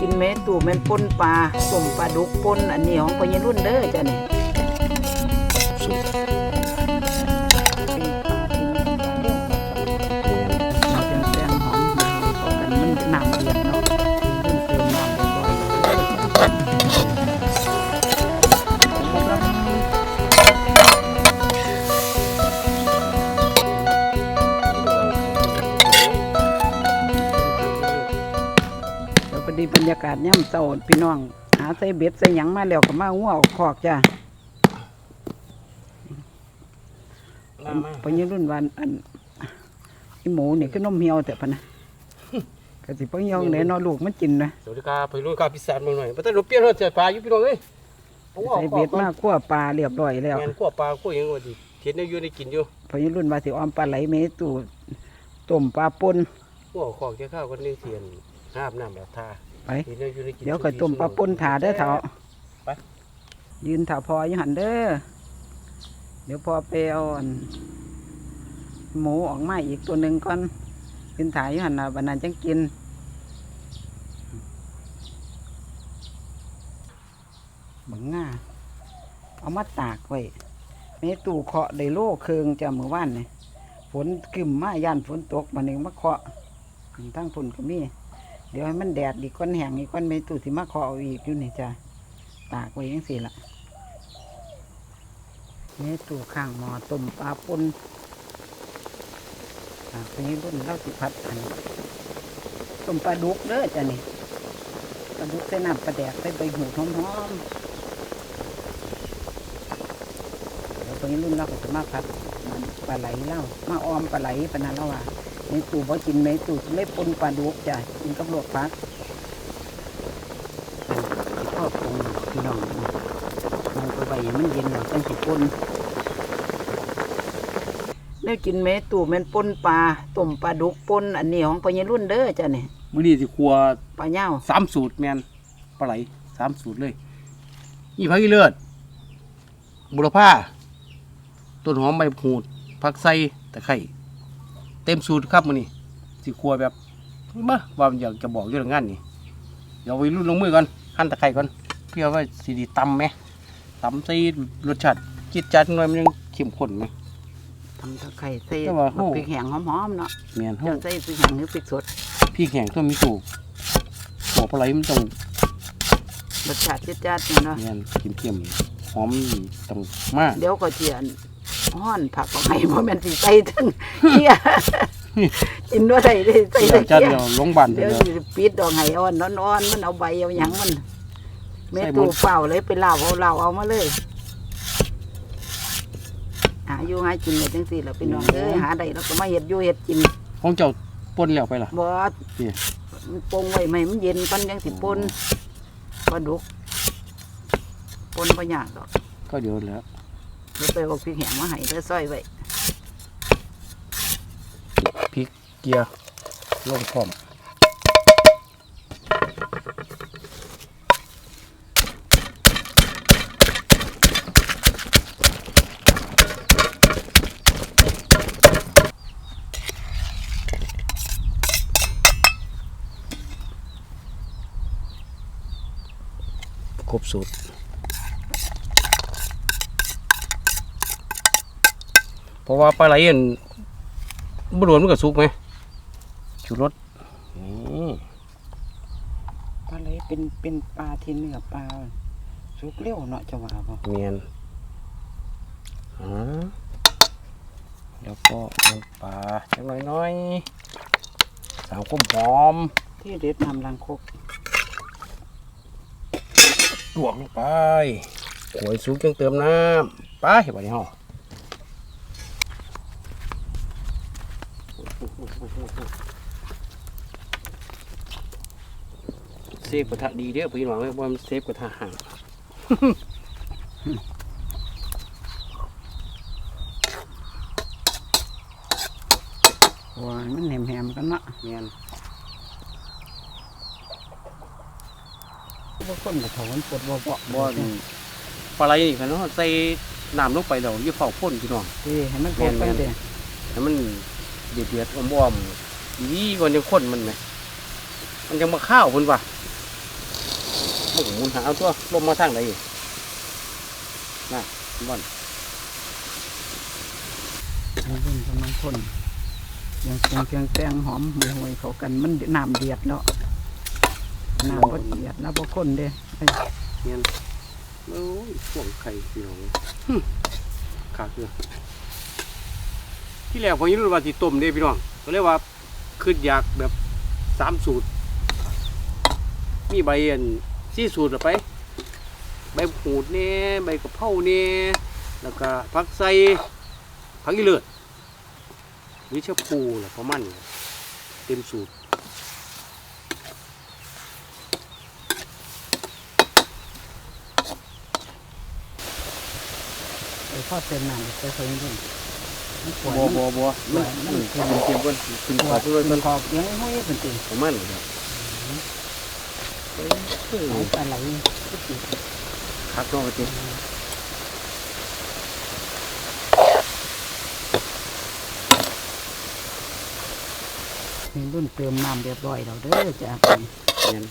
กินแมตู่แม่นปนปลาสมปลาดุกปนอันนี้ของพญรุ่นเด้อจ้ะนี่ ๆแล้วพอดีบรรยากาศย่ำเศร้าพี่น้อง หาใส่เบ็ดใส่หยังมาแล้วก็มางัวออกคอกจ้ะมามาพญรุ่นวันอันอีหมูนี่คือนมเหี่ยวแต่ปะนะก็สิพญยองไหนเนอลูกมันกินนะสวัสดีครับพี่รุ่นครับพี่สานมาหน่อยมาตั้งรถเปลี่ยนรถเสียปลาอยู่พี่น้องเอ้ยผมว่าใส่เบ็ดมาคั่วปลาเรียบร้อยแล้วงานขั้วปลาขั้วหยังว่าดิเห็นได้อยู่ได้กินอยู่พญรุ่นว่าสิออมปลาไหลเมตูต้มปลาป่นขั้วของแค่ข้าวกันนี่เทียนห้ามน้ำแบบทา ไปเห็นได้อยู่ได้กินเดี๋ยวก็ต้มปลาป่นถาเด้อเถาไป ยืนถาพออยู่หันเด้อ เดี๋ยวพอไปเอาอันหมูออกมาอีกตัวหนึ่งก่อนยืนถ่ายอยู่หันนะบันนั้นจังกินบังง่าเอามาตากไว้เมตูเคาะได้โล่เคืองจะมือว่านเนี่ยฝนกึ่มมาย่านฝนตกมาหนึ่งมาเคาะทั้งฝนก็มีเดี๋ยวให้มันแดดอีกก้อนแห้งอีกก้อนเมตูสิมาเคาะเอาอีกอยู่นี่จ้ะตากไว้ยังสิละเมตูข้างหมอต้มปลาปนตากนี้รุ่นเล่าสิพัดอันต้มปลาดุกเด้อจ้ะนี่ปลาดุกใส่น้ำปลาแดกใส่ใบหูหอมๆเดี๋ยวตรงนี้รุ่นเราก็จะมาพัดปลาไหลเล่ามาออมปลาไหลปะนันเล่าว่า ในตู้บ่กินในตู้เล็บปนปลาดุกจ้ะกินกับลวกผักชอบปรุงพี่น้องมันก็ไปให้มันเย็นแล้วจังสิปนได้กินเมตู้แม่นปนปลาต้มปลาดุกปนอันนี้ของพญรุ่นเด้อจ้ะนี่มื้อนี้สิครัวปลาเน่าสามสูตรแมนปลาไหลสามสูตรเลยนี่ผักอีเลือดบุรพาต้นหอมใบหูดผักไส้ตะไคร้ เต็มสูตรครับมื้อนี้สิครัวแบบมาว่าอยากจะบอกอยู่เรื่องงานนี่เดี๋ยวไปรุ่นลงมือก่อนหั่นตะไคร้ก่อนเพื่อว่าสิไดีตำไหมตำใส่รสชาติจิตจัดหน่อยมันยังเข้มข้นไหม ทำตะไคร้ใส่แต่ว่าโหพริกแห้งหอมๆเนาะเมียนเฮาเจ้าใส่พริกแห้งหรือพริกสดพี่แข็งต้องมีสูบหัวปลาไหลมันต้องรสชาติจัดๆเนี่ยเนาะเมียนเข้มๆหอมต้องมากเดี๋ยวก็เจียน ห้อนผักของไห้เพราะมันสิใส่ทั้งเคี้ยกินด้วยได้ได้ใส่เดี๋ยวทั้งจัดเคี้ยเดี๋ยวลงบ้านเดี๋ยวเดี๋ยวสิปิดดอกไห้อ่อนอ่อนๆมันเอาใบเอาหยังมันแม่ใส่หมดตู้เปล่าเลยไปเล่าเอาเล่าเอามาเลยหาอยู่หากินเลยจังสี่แหละพี่น้องเอ้ยหาได้แล้วก็มาเห็ดอยู่เห็ดกินของเจ้าป่นแล้วไปล่ะบอสนี่ มันปรุงไว้ไม่มันเย็นปันยังสิปนปลาดุกปนปัญญากดอกก็เดี๋ยวแล้ว เดี๋ยวไปเอาพริกแห้งมาให้เด้อซอยไว้พริกเกียร์ลงพร้อมครบสูตร เพราะว่าปลาไหลอันบรวนมันก็สุกไหมชูรสนี่ปลาไหลเป็นเป็นปลาที่เนื้อปลาสุกเร็วเนาะจะว่าบ่เมียนอ่าแล้วก็น้ำปลาจังน้อยน้อยๆสามก้มหอม ที่เด็ดทำรังคกลวกลงไปหวยสุกจังเติมน้ำไปไปในห้อ เซฟกระทะดีเด้อพี่น้องเอ้ยว่ามันเซฟกระทะห่างว้ายมันแหมๆกันเนาะเมียนบ่คนก็เถามันปวดบ่เบาบ่อนปลาไหลนี่กันเนาะใส่น้ำลงไปแล้วอย่าเฝ้าพ่นพี่น้องเอ้ให้มันปวดไปเด้อให้มันเดือดๆอ้อมๆดีก่อนยังข้นมันไหมมันยังมาข้าวพุ่นว่ะ มันก็หมุนหาเอาตัวลมมาทางไหนน่ะบอนให้เบิ่งกำลังพ่นยังคงเพียงแตงหอมหวยๆเขากันมันน้ำเดือดแล้วน้ำก็เดือดแล้วบ่คนเด้เอ้ยเนียนโอ้ยพ่วงไข่พี่น้องหึขาดเลยที่แรกผมยังรู้ว่าสิต้มเด้พี่น้องก็เลยว่าขึ้นอยากแบบสามสูตร มีใบอัน สี่สูตรเอาไป ใบหูดเนี่ยใบกะเพราเนี่ยแล้วก็ผักใส่ผักอีเลือดวิชาพูแหละประมาณนี้เต็มสูตรไปทอดเต็มน้ำไปใส่เบิ่งมันปวดบัวมันบัวบัวมันมัมันนเค็เค็มมเค็มก่อนขึ้นปขวอดบด้วยมัมันนขอบยังห้อยเป็นติประมาณนี้ครับ หายปลาไหลคักเนาะจริงนี่รุ่นเติมน้ำเรียบร้อยแล้วเด้อจ้ะเนี่ย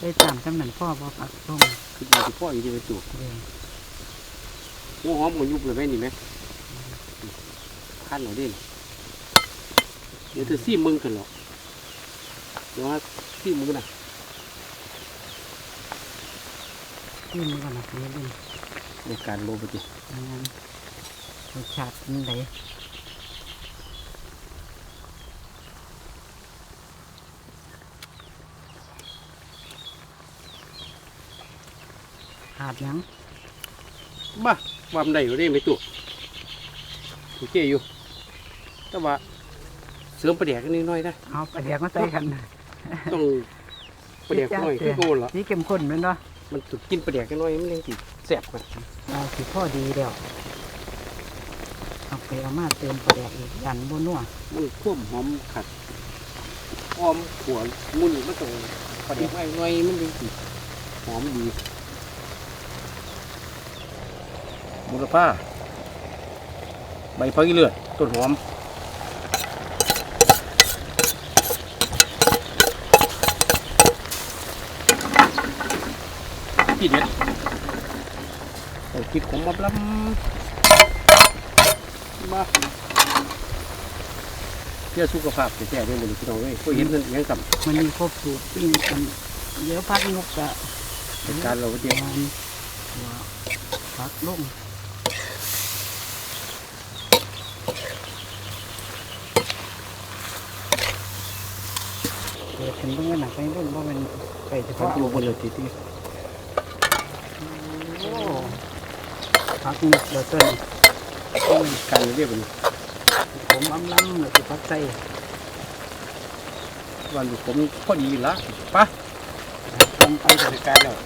ได้ตามจำนั้นพ่อบ่อปักต้มคือมันจะพ่ออยู่ที่ไปตัวเด้อหัวหอมก็ยุบเลยแม่นี่ไหมขั้นหน่อยดิเดี๋ยวเธอซีมึงกันหรอกเดี๋ยวว่าซีมึงกันนะ ขึ้นมันก็หนักนิดนึงในการโลปฏิอันนั้นรสชาติมันไดขาดยังบ้าความได้อยู่ได้ไม่ตัวโอเคอยู่ แต่ว่าเสริมประเดี๋ยวกันนิดหน่อยนะเอาปลาแดกมาใส่กันต้องประเดี๋ยวหน่อยคือโกนเหรอนี่เข้มข้นแม่นบ่ มันสุดกินประเดี๋ยวกันหน่อยมันยังติดแซ่บกว่าเอาสิพ่อดีแล้วเอาไปเอามาเติมปลาแดกอีกยันบ่นัวมันควบหอมขัดหอมขวมุนมันต้องประเดี๋ยวไว้หน่อยมันยังติดหอมดีมูลค่าใบพักอีเลือดต้นหอม พี่เด็ดเอาคิดของมาลำมาเพื่อสุขภาพแท้ๆด้วยมันพี่น้องเว้ยก็เห็นเรื่องยังกับมันมีครบสูตรปิ้งกันเดี๋ยวพักงกกะเป็นการเราเดียวมันหัวพักลงเปิดถึงตรงนั้นหนักไปเรื่องว่ามันไปเฉเขาพาะอยู่บนเรือทีที่โอ้ พักงกเดี๋ยวต้นการเรียกเป็นผมอ้ำลังเลยที่พักใจวันผมพอดีละปะทำไปจัดการแล้ว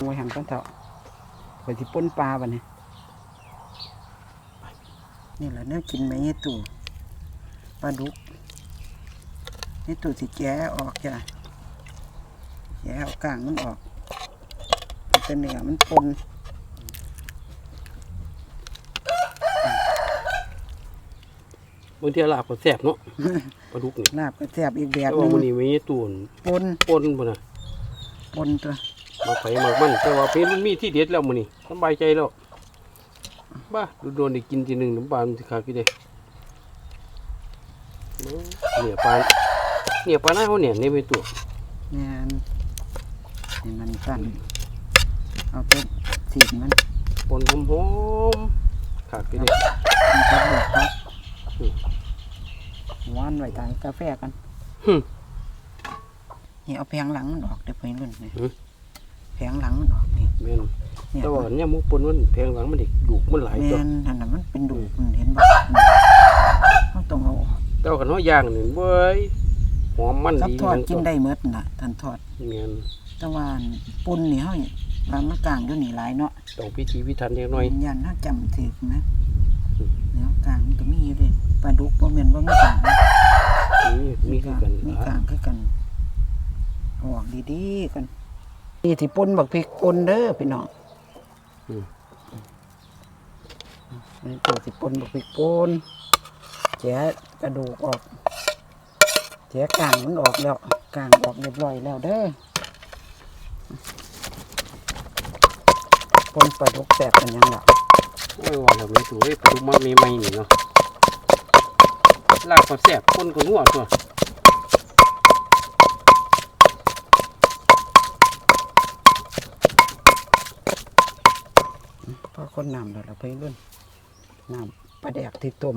มวยหันกันเถอะไปที่ป้นปลาบ่เนี่ยนี่แหละเนี่ยกินไหมเนี่ยตู่ปลาดุกนี่ตู่สิแกะออกจ้ะแกะเอากลางมันออก มันเป็นเนื้อมันปนบางทีลาบก็แซ่บเนาะปลาดุกนี่ลาบก็แซ่บอีกแบแต่บหว่านึงมันนี่มีตูนปนปนบ่น่ะปนตัวมาไผมามันแต่ว่าเพชรมันมีที่เด็ดแล้วมื้อนี้สบายใจแล้วบ้าดูโดนได้กินทีหนึงน้ำปลามันสิขาดกี่เด้เนี่ยปลาเนี่ยปลาหน้าเขาเนี่ยนี่เป็นตัวเนี่ยนี่มันสั่น เอาไปสีมันปนหอมๆขาดกี่เด้มันก็บวกครับอืมหวานไว้ทานกาแฟกันหึนี่เอาแผงหลังมันออกเดี๋ยวไปรุ่นนี่หึแผงหลังมันออกนี่แม่นเนี่ยแต่ว่าเนี่ยมุกปนมันแพงหลังมันเด็กดุมันหลายแมตัวนนั่นน่ะมันเป็นดูกมันเห็นบ่เขาต้องเอาแต่ว่าคันเฮาย่างนี่เว้ยหอมมันกับดีทอดทั้งกินได้เมดน่ะท่านทอดแม่นแต่ว่าปุ่นนี่เฮา ว่ามันกลางอยู่นี่หลายเนาะต้องพิธีพิถันเล็กน้อยยันเฮาจำถึกนะเนาะกลางมันก็มีอยู่เด้ปลาดุกบ่แม่นว่ามีกลางนะนี่มีคือกันมีล่ะกลางคือกันเอาออกดีๆกันนี่ที่ป่นบักพริกป่นเด้อพี่น้องอืมนี่ตัวสิป่นบักพริกป่นแกะกระดูกออกแกะกลางมันออกแล้วกลางออกเรียบร้อยแล้วเด้อ ปนปลาดุกแสบเป็นยังหรอโอ้ยว่าเราไม่ถูกเอ้ยปลาดุกมาใหม่ๆนี่เนาะลากก็แซ่บคนก็นัวตัวพอคนน้ำแล้วเราไปรุ่นน้ำปลาแดกที่ต้ม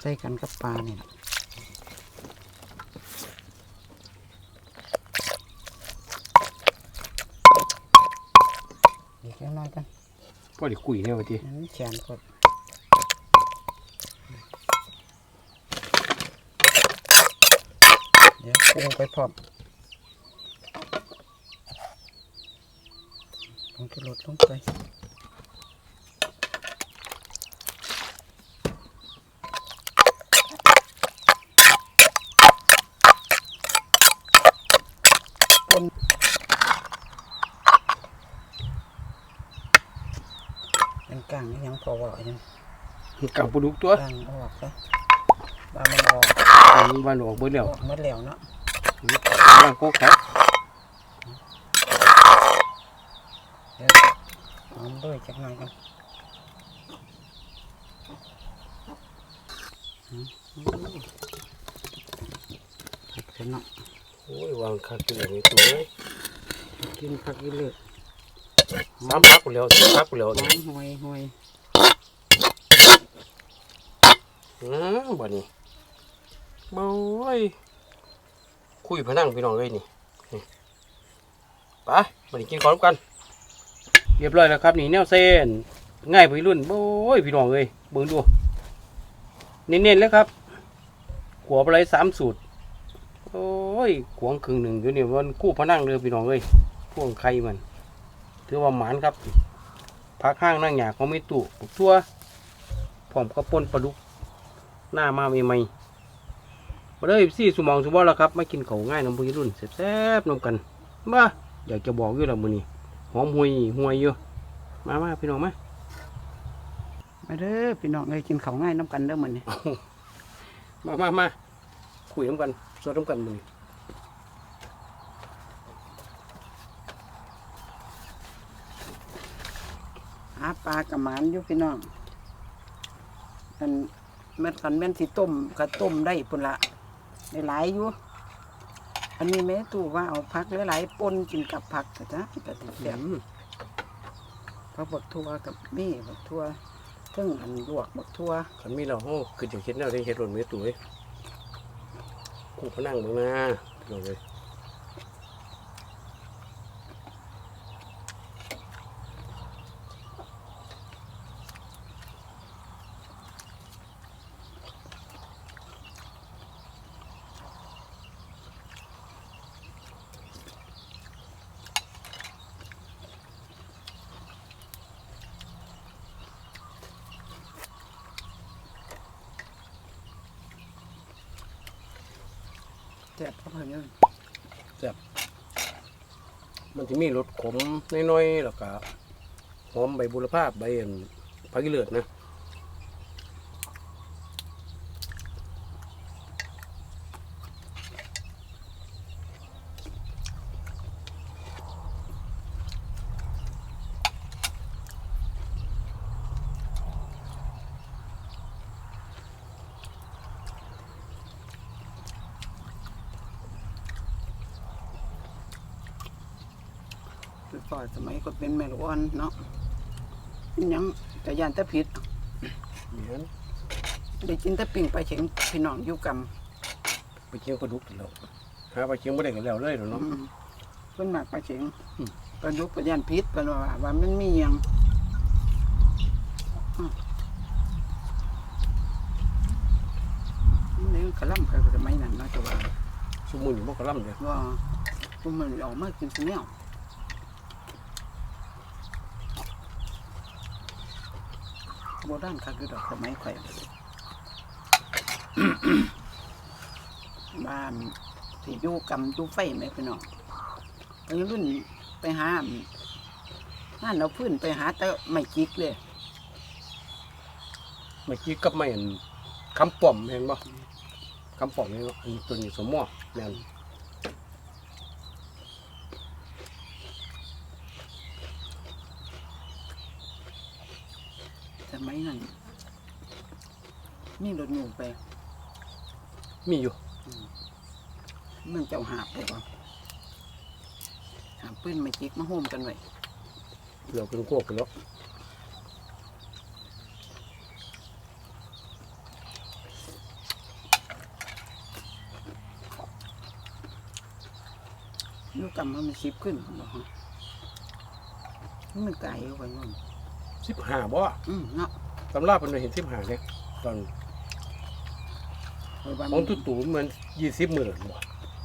ใส่กันกับปลาเนี่ย พอดีคุยเนี่ยว่าทีอันนี้แขนครับเดี๋ยวปรุงไปพร้อมลงกระโดลงไป กลางนี่ยังพอว่ายังกับปลาดุกตัวกลางออกซะบามันออกอันนี้วันออกเบิดแล้วออกหมดแล้วเนาะย่างโคกครับเดี๋ยวหอมด้วยจักหน่อยกันอืมอืมผักเสร็จเนาะโอ้ยวางคักกินอย่างนี้ตัวเลยกินผักอีเลือ ดสามพักกูแล้วสี่พักกูแล้วหอมห่วยห่วยอืมบ่นี้โอ้ยคุยพนังพี่น้องเลยนี่นี่ไปมากินข้าวร่วมกัน เรียบร้อยแล้วครับนี่แนวเส้นง่ายไปรุ่นโอ้ยพี่น้องเลยเบิ่งดูเน้นๆแล้วครับขัวปลาไหลสามสูตรโอ้ยขวงครึ่งหนึ่งอยู่เนี่ยมันกู้พนังเลยพี่น้องเลยพ่วงไข่มัน ถือว่าหมานครับพักห้างนั่งหยาของไม่ตู่ปลูกทั่วพร้อมกับป่นปลาดุกหน้ามาใหม่ๆมาเลยสี่สมองสมบัติแล้วครับมากินเขาวง่ายน้ำพุรุ่นแซ่บๆนำกันบ้าอยากจะบอกอยู่แล้วมือนี้หอมหุยหุยอยู่มามาพี่น้องมามาเด้อพี่น้องเลยกินข้าวง่ายน้ำกันเด้อมันนี่มามามาคุยน้ำกันสวดน้ำกันมือนี้าปลากระหมานอยู่พี่น้องอันแม่นขันแม่นที่ต้มก็ต้มได้ปุ่นละได้หลายอยู่อันนี้แม่ตู่ว่าเอาผักหลายๆปนกินกับผักก็จ้ะก็ติดแซ่บอืมพราะบักทั่วกับมี่บักทั่วเทั้งอันลวกบักทั่วขันมีเราโอ้คือจะเห็นแนวได้เห็ดหล่นมือตุ๋ยกูพนั่งเบิ่งนะพี่น้องเลย แซ่บเข้าไปเลยมันจะมีรสขมน้อยๆแล้วก็หอมใบบุรพาใบอันผักอีเลือดนะ คือก่อนสมัยก็เป็นแม่ลูกอ่อนเนาะอิหยังกะยานแตะผิดเหมือนได้กินแตะปิ่งไปลาเฉียงพี่น้องอยู่กไปเชียงปลาดุกแล้วหาไปเชียงไม่ได้กันแล้วเลยเนาะำอืมเพิ่นมากไปลาเฉียงอืมปลาดุกปลาย่านพิษเพิ่นว่าว่ามันมีหยังอืมมันเลยกระล่ำกันสมัยนั้นเนาะจะว่า สมุนอยู่บ่กระลำเลยว่าพวกมันออกมากินเนี้ย โบราณคือดอกสมัยข่อยบ้านที่อยู่กำอยู่ไฟไหมพี่น้องไปรุ่นไปหาห้านเอาพื้นไปหาแต่ไม่จิกเลยเมื่อกี้กับไม่เห็นคำป่อมเห็นบ่คำป่อมนี่เนาะอันตัวนี้สมมอแม่น สมัยนั้นมีรถหนูไป มีอยู่ มันเจ้าหาบไปบ่หาปืนมาจิกมาโฮมกันไว้เหลือเป็นโคกไปแล้วลูกกำมันมันชิบขึ้นบ่ฮะมันไกลเอาไว้นู่น สิบห้าบ่อืมเนาะตำราเป็นเห็นสิบห้าเนี่ยตอนไว้บ้านของตุ๊ตู่มันยี่สิบหมื่นบ่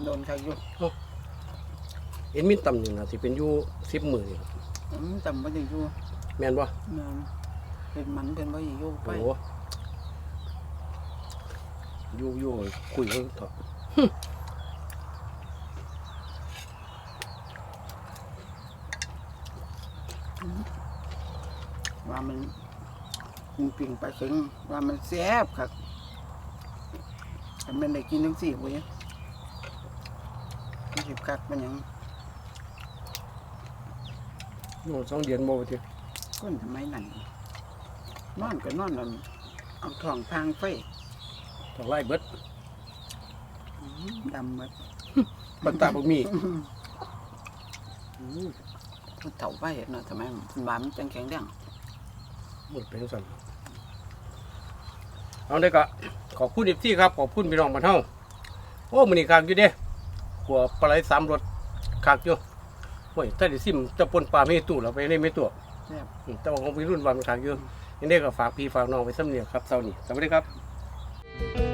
โดนใครอยู่เอ็นมินต่ำหนึ่งนะที่เป็นอยู่สิบหมื่นนี่ครับอืมจำบ่ได้อยู่แม่นบ่แม่นเป็นมันเป็นบ่ได้อยู่ไปโอ้โหอยู่อยู่คุยกันเถอะ ว่า มันมันปิ่งไปถึงว่ามันแซ่บครับแต่มันได้กินทั้งสี่เว้ยมันสิบคักมันหยังอยู่สองเดือนบ่ไปทีคนทำไมนั่นนอนก็นอนนั่นเอาท้องทางไฟต้องไล่เบิดอื้อดำหมด บันตาบ่มีมันเถาไปเนาะทำไมมันบานมันจังแข็งแรง หมดเป็นสั่นเอาได้ก็ขอบคุณอีกที่ครับขอบคุณพี่น้องมานเท่าโอ้มันนี่คากอยู่เด้หัวปลาไหลสามรสคากอยู่โอ้ยถ้าได้ซิมจะปนปลาไม่ตู้เราไปในไม่ตัวแซ่บอืมแต่ว่าของพี่รุ่นวันมันคากอยู่นี่ได้ก็ฝากพี่ฝากน้องไปสำเนียงครับเสาร์นี้สวัสดีครับ